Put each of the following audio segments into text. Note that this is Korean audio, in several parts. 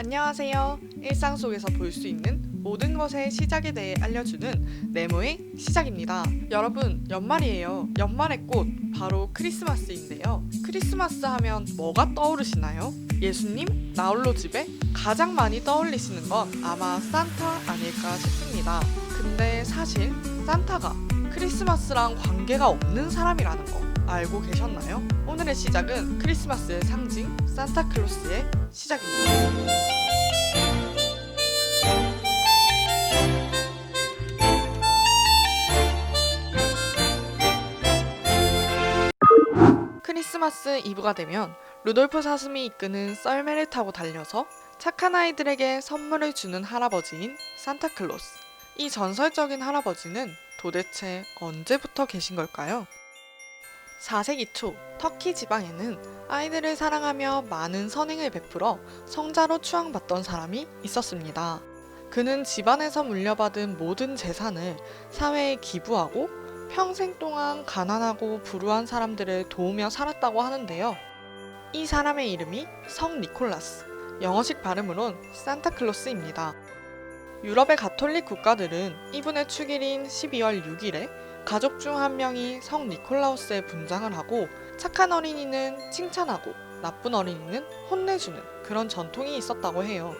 안녕하세요. 일상 속에서 볼 수 있는 모든 것의 시작에 대해 알려주는 네모의 시작입니다. 여러분, 연말이에요. 연말의 꽃, 바로 크리스마스인데요. 크리스마스 하면 뭐가 떠오르시나요? 예수님, 나홀로 집에 가장 많이 떠올리시는 건 아마 산타 아닐까 싶습니다. 근데 사실 산타가 크리스마스랑 관계가 없는 사람이라는 거 알고 계셨나요? 오늘의 시작은 크리스마스의 상징 산타클로스의 시작입니다. 크리스마스 이브가 되면 루돌프 사슴이 이끄는 썰매를 타고 달려서 착한 아이들에게 선물을 주는 할아버지인 산타클로스. 이 전설적인 할아버지는 도대체 언제부터 계신 걸까요? 4세기 초 터키 지방에는 아이들을 사랑하며 많은 선행을 베풀어 성자로 추앙받던 사람이 있었습니다. 그는 집안에서 물려받은 모든 재산을 사회에 기부하고 평생 동안 가난하고 불우한 사람들을 도우며 살았다고 하는데요. 이 사람의 이름이 성 니콜라스, 영어식 발음으론 산타클로스입니다. 유럽의 가톨릭 국가들은 이분의 축일인 12월 6일에 가족 중 한 명이 성 니콜라우스에 분장을 하고 착한 어린이는 칭찬하고 나쁜 어린이는 혼내주는 그런 전통이 있었다고 해요.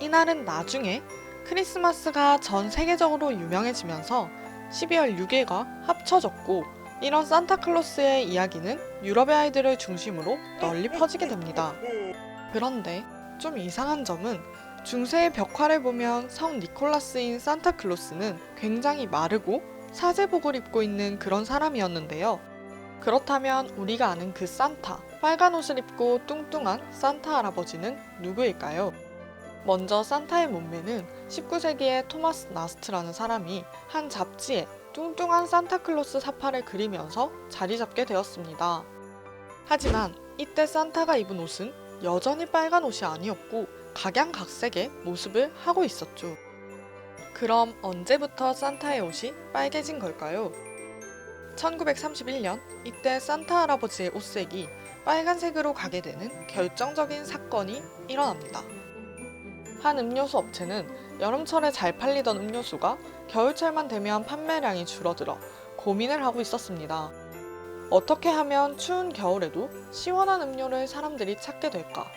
이날은 나중에 크리스마스가 전 세계적으로 유명해지면서 12월 6일과 합쳐졌고 이런 산타클로스의 이야기는 유럽의 아이들을 중심으로 널리 퍼지게 됩니다. 그런데 좀 이상한 점은 중세의 벽화를 보면 성 니콜라스인 산타클로스는 굉장히 마르고 사제복을 입고 있는 그런 사람이었는데요. 그렇다면 우리가 아는 그 산타, 빨간 옷을 입고 뚱뚱한 산타 할아버지는 누구일까요? 먼저 산타의 몸매는 19세기에 토마스 나스트라는 사람이 한 잡지에 뚱뚱한 산타클로스 사파를 그리면서 자리 잡게 되었습니다. 하지만 이때 산타가 입은 옷은 여전히 빨간 옷이 아니었고 각양각색의 모습을 하고 있었죠. 그럼 언제부터 산타의 옷이 빨개진 걸까요? 1931년 이때 산타 할아버지의 옷색이 빨간색으로 가게 되는 결정적인 사건이 일어납니다. 한 음료수 업체는 여름철에 잘 팔리던 음료수가 겨울철만 되면 판매량이 줄어들어 고민을 하고 있었습니다. 어떻게 하면 추운 겨울에도 시원한 음료를 사람들이 찾게 될까?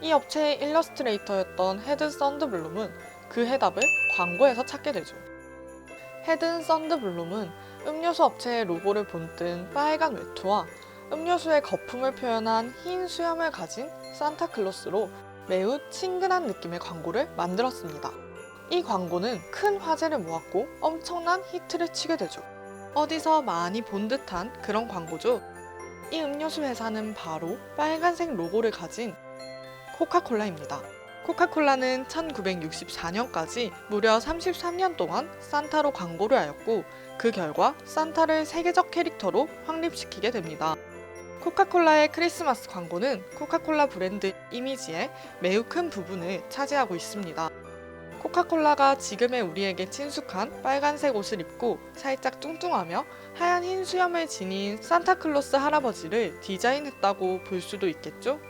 이 업체의 일러스트레이터였던 헤드 썬드블룸은 그 해답을 광고에서 찾게 되죠. 헤든 썬드블룸은 음료수 업체의 로고를 본뜬 빨간 외투와 음료수의 거품을 표현한 흰 수염을 가진 산타클로스로 매우 친근한 느낌의 광고를 만들었습니다. 이 광고는 큰 화제를 모았고 엄청난 히트를 치게 되죠. 어디서 많이 본 듯한 그런 광고죠. 이 음료수 회사는 바로 빨간색 로고를 가진 코카콜라입니다. 코카콜라는 1964년까지 무려 33년 동안 산타로 광고를 하였고 그 결과 산타를 세계적 캐릭터로 확립시키게 됩니다. 코카콜라의 크리스마스 광고는 코카콜라 브랜드 이미지의 매우 큰 부분을 차지하고 있습니다. 코카콜라가 지금의 우리에게 친숙한 빨간색 옷을 입고 살짝 뚱뚱하며 하얀 흰 수염을 지닌 산타클로스 할아버지를 디자인했다고 볼 수도 있겠죠?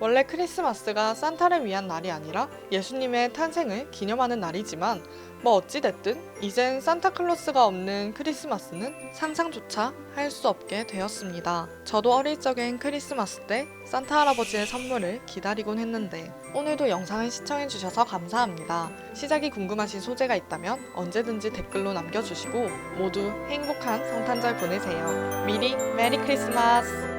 원래 크리스마스가 산타를 위한 날이 아니라 예수님의 탄생을 기념하는 날이지만 뭐 어찌됐든 이젠 산타클로스가 없는 크리스마스는 상상조차 할 수 없게 되었습니다. 저도 어릴 적엔 크리스마스 때 산타 할아버지의 선물을 기다리곤 했는데 오늘도 영상을 시청해주셔서 감사합니다. 시작이 궁금하신 소재가 있다면 언제든지 댓글로 남겨주시고 모두 행복한 성탄절 보내세요. 미리 메리 크리스마스!